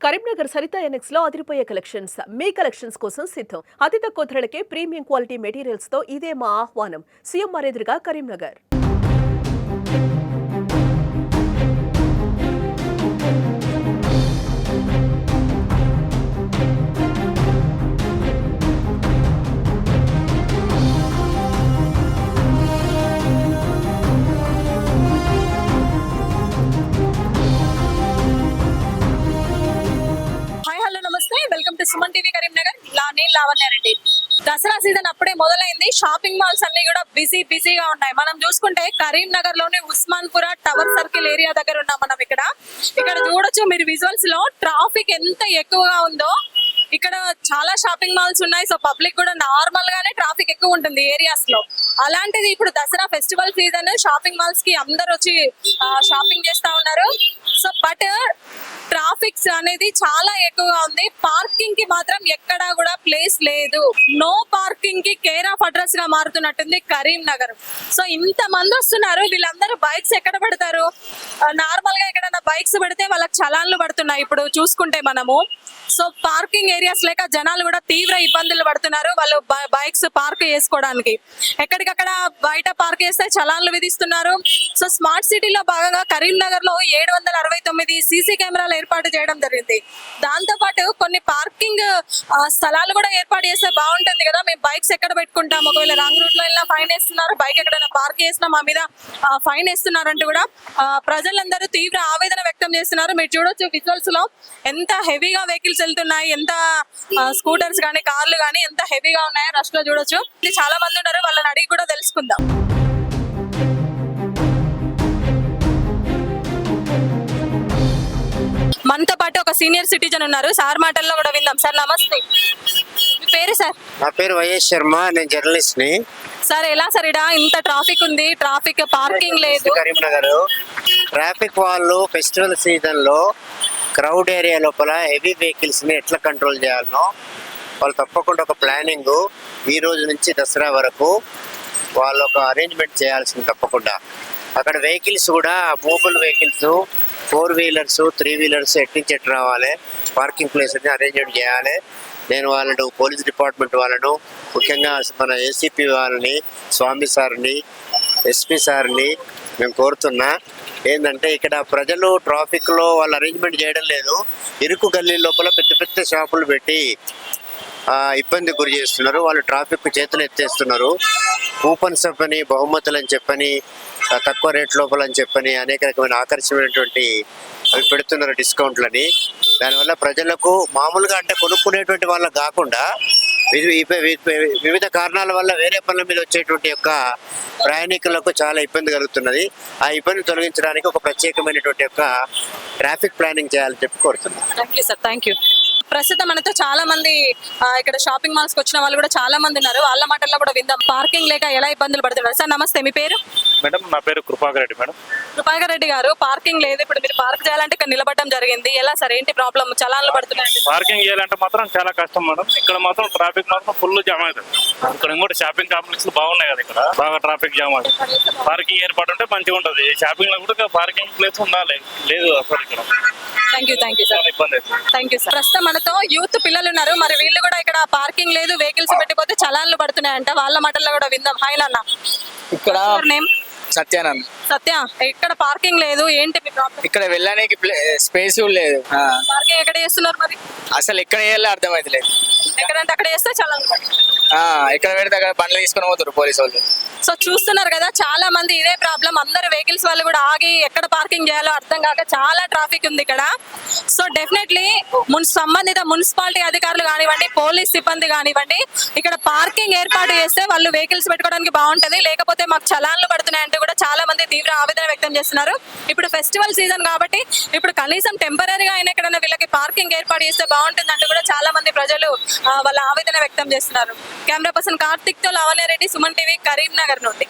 Karimnagar Saritha annexe లో అదిరిపోయే collections మీ collections కోసం సిద్ధం అతి తక్కువ ధరలకే ప్రీమియం క్వాలిటీ మెటీరియల్స్ తో ఇదే మా ఆహ్వానం సీఎంఆర్ ఎదురుగా కరీంనగర్ లావణ్యారెడ్డి దసరా సీజన్ అప్పుడే మొదలైంది. షాపింగ్ మాల్స్ అన్ని కూడా బిజీ బిజీగా ఉన్నాయి. మనం చూసుకుంటే కరీంనగర్లోని ఉస్మాన్పుర టవర్ సర్కిల్ ఏరియా దగ్గర ఉన్నాం మనం ఇక్కడ. ఇక్కడ చూడొచ్చు మీరు విజువల్స్లో ట్రాఫిక్ ఎంత ఎక్కువగా ఉందో. ఇక్కడ చాలా షాపింగ్ మాల్స్ ఉన్నాయి. సో పబ్లిక్ కూడా నార్మల్ గానే ట్రాఫిక్ ఎక్కువ ఉంటుంది ఏరియాస్లో. అలాంటిది ఇప్పుడు దసరా ఫెస్టివల్ సీజన్ షాపింగ్ మాల్స్కి అందరు వచ్చి షాపింగ్ చేస్తా ఉన్నారు. సో బట్ అనేది చాలా ఎక్కువగా ఉంది. పార్కింగ్కి మాత్రం ఎక్కడా కూడా ప్లేస్ లేదు. నో పార్కింగ్కి కేర్ ఆఫ్ అడ్రస్గా మారుతున్నట్టుంది కరీంనగర్ సో ఇంత మంది వస్తున్నారు. వీళ్ళందరూ బైక్స్ ఎక్కడ పెడతారు? నార్మల్ uh, గా ఎక్కడైనా బైక్స్ పెడితే వాళ్ళకి చలాన్లు పడుతున్నాయి. ఇప్పుడు చూసుకుంటే మనము. సో పార్కింగ్ ఏరియాస్ లేక జనాలు కూడా తీవ్ర ఇబ్బందులు పడుతున్నారు. వాళ్ళు బైక్స్ పార్క్ చేసుకోవడానికి. ఎక్కడికక్కడ బయట పార్క్ చేస్తే చలాన్లు విధిస్తున్నారు. సో స్మార్ట్ సిటీలో భాగంగా కరీంనగర్లో ఏడు వందల అరవై తొమ్మిది సీసీ కెమెరాలు ఏర్పాటు చేయడం జరిగింది. దాంతో పాటు కొన్ని పార్కింగ్ స్థలాలు కూడా ఏర్పాటు చేస్తే బాగుంటుంది కదా. మేము బైక్స్ ఎక్కడ పెట్టుకుంటాం? ఒకవేళ రాంగ్ రూట్లో వెళ్ళినా ఫైన్ వేస్తున్నారు. బైక్ ఎక్కడైనా పార్క్ చేసినా మా మీద ఫైన్ వేస్తున్నారంటూ కూడా ప్రజలందరూ తీవ్ర ఆవేదన వ్యక్తం చేస్తున్నారు. మీరు చూడొచ్చు విజువల్స్లో ఎంత హెవీగా వెహికల్స్ వెళ్తున్నాయి ఎంత స్కూటర్స్ కానీ కార్లు కానీ ఎంత హెవీగా ఉన్నాయో రష్లో చూడొచ్చు. చాలా మంది ఉన్నారు వాళ్ళని అడిగి కూడా తెలుసుకుందాం. మనతో పాటు ఒక సీనియర్ సిటిజన్ ఉన్నారు సార్ మాటల్లో కూడా విందాం. సార్ నమస్తే. మీ పేరు సార్? నా పేరు వైఎస్ శర్మ నేను జర్నలిస్ట్ని సార్ ఎలా సార్ ఇడా? ఇంత ట్రాఫిక్ ఉంది ట్రాఫిక్ పార్కింగ్ లేదు. కరీంనగర్. ట్రాఫిక్ వాళ్ళు ఫెస్టివల్ సీజన్లో క్రౌడ్ ఏరియా లోపల హెవీ వెహికల్స్ని ఎట్లా కంట్రోల్ చేయాలనో వాళ్ళు తప్పకుండా ఒక ప్లానింగ్ ఈ రోజు నుంచి దసరా వరకు వాళ్ళు ఒక అరేంజ్మెంట్ చేయాల్సింది తప్పకుండా. అక్కడ వెహికల్స్ కూడా మూబుల్ vehicles four wheelers three wheelers ఎట్నుంచి ఎట్టు రావాలి పార్కింగ్ ప్లేస్ అని అరేంజ్మెంట్ చేయాలి. నేను వాళ్ళను పోలీస్ డిపార్ట్మెంట్ వాళ్ళను ముఖ్యంగా మన ఏసీపీ వాళ్ళని స్వామి సార్ని ఎస్పీ సార్ని మేము కోరుతున్నా ఏంటంటే ఇక్కడ ప్రజలు ట్రాఫిక్లో వాళ్ళు అరేంజ్మెంట్ చేయడం లేదు. ఇరుకు గల్లీ లోపల పెద్ద పెద్ద షాపులు పెట్టి ఇబ్బంది గురి చేస్తున్నారు. వాళ్ళు ట్రాఫిక్ చేతులు ఎత్తేస్తున్నారు. కూపన్స్ చెప్పని బహుమతులు అని చెప్పని తక్కువ రేట్ లోపల అని చెప్పని అనేక రకమైన ఆకర్షణమైనటువంటి అవి పెడుతున్నారు డిస్కౌంట్లని. దానివల్ల ప్రజలకు మామూలుగా అంటే కొనుక్కునేటువంటి వాళ్ళకు కాకుండా వివిధ కారణాల వల్ల వేరే పనుల మీద వచ్చేటువంటి యొక్క ప్రయాణికులకు చాలా ఇబ్బంది కలుగుతున్నది. ఆ ఇబ్బంది తొలగించడానికి ఒక ప్రత్యేకమైనటువంటి యొక్క ట్రాఫిక్ ప్లానింగ్ చేయాలని చెప్పి కోరుతున్నాను thank you sir thank you ప్రస్తుతం మనతో చాలా మంది ఇక్కడ షాపింగ్ మాల్స్కి వచ్చిన వాళ్ళు కూడా చాలా మంది ఉన్నారు. వాళ్ళ మాటల్లో కూడా విందాం. పార్కింగ్ లేక ఎలా ఇబ్బందులు పడుతున్నారు? సార్ నమస్తే. మీ పేరు? మేడం నా పేరు కృపాకర్ రెడ్డి మేడం. కృపాకర్ రెడ్డి గారు పార్కింగ్ లేదు. ఇప్పుడు మీరు పార్క్ చేయాలంటే ఇక్కడ నిలబడడం జరిగింది. ఎలా సార్ ఏంటి ప్రాబ్లం చలాన్లు పడుతున్నాయండి పార్కింగ్ చేయాలంటే మాత్రం చాలా కష్టం మేడం. ఇక్కడ మాత్రం ట్రాఫిక్ మాత్రం ఫుల్ జామ్ అవుతుంది ఇక్కడ ఇంకోటి షాపింగ్ కాంప్లెక్స్ బాగున్నాయి కదా ఇక్కడ. బాగా ట్రాఫిక్ జామ్ అవుతుంది పార్కింగ్ ఏర్పాటు ఉంటే మంచిగా ఉంటుంది. షాపింగ్లో కూడా పార్కింగ్ ప్లేస్ ఉండాలి. లేదు అసలు thank you thank you sir thank you sir ప్రస్తుతం మనతో యూత్ పిల్లలు ఉన్నారు. మరి వీళ్ళు కూడా ఇక్కడ పార్కింగ్ లేదు వెహికల్స్ పెట్టిపోతే చలాన్లు పడుతున్నాయంట. వాళ్ళ మాటల్లో కూడా విందాం. హాయ్ నాన్న. ఇక్కడ నేమ్ సత్యానంద్. సత్య ఇక్కడ పార్కింగ్ లేదు ఏంటి మీ ప్రాబ్లం ఇక్కడ వెళ్ళడానికి స్పేస్ లేదు. పార్కింగ్ ఎక్కడ చేస్తున్నారు మరి? అసలు ఎక్కడ వేయాలో అర్థమైతలేదు. ఎక్కడంటే అక్కడ చేస్తే ఆ, ఎక్కడ పెడితే అక్కడ బండ్లు తీసుకొని పోతారు పోలీసు వాళ్ళు. సో చూస్తున్నారు కదా చాలా మంది ఇదే ప్రాబ్లం అందరు వెహికల్స్ వాళ్ళు కూడా ఆగి ఎక్కడ పార్కింగ్ చేయాలో అర్థం కాక చాలా ట్రాఫిక్ ఉంది ఇక్కడ. సో డెఫినెట్లీ మున్ సంబంధిత మున్సిపాలిటీ అధికారులు కానివ్వండి పోలీస్ సిబ్బంది కానివ్వండి ఇక్కడ పార్కింగ్ ఏర్పాటు చేస్తే వాళ్ళు వెహికల్స్ పెట్టుకోవడానికి బాగుంటది. లేకపోతే మాకు చలాన్లు పడుతున్నాయి అంటూ కూడా చాలా మంది తీవ్ర ఆవేదన వ్యక్తం చేస్తున్నారు. ఇప్పుడు ఫెస్టివల్ సీజన్ కాబట్టి ఇప్పుడు కనీసం టెంపరీగా అయినా ఎక్కడైనా వీళ్ళకి పార్కింగ్ ఏర్పాటు చేస్తే బాగుంటుంది అంటూ కూడా చాలా మంది ప్రజలు వాళ్ళ ఆవేదన వ్యక్తం చేస్తున్నారు. కెమెరా పర్సన్ కార్తిక్తో లావణ్య రెడ్డి సుమన్ టీవీ కరీంనగర్ నుండి.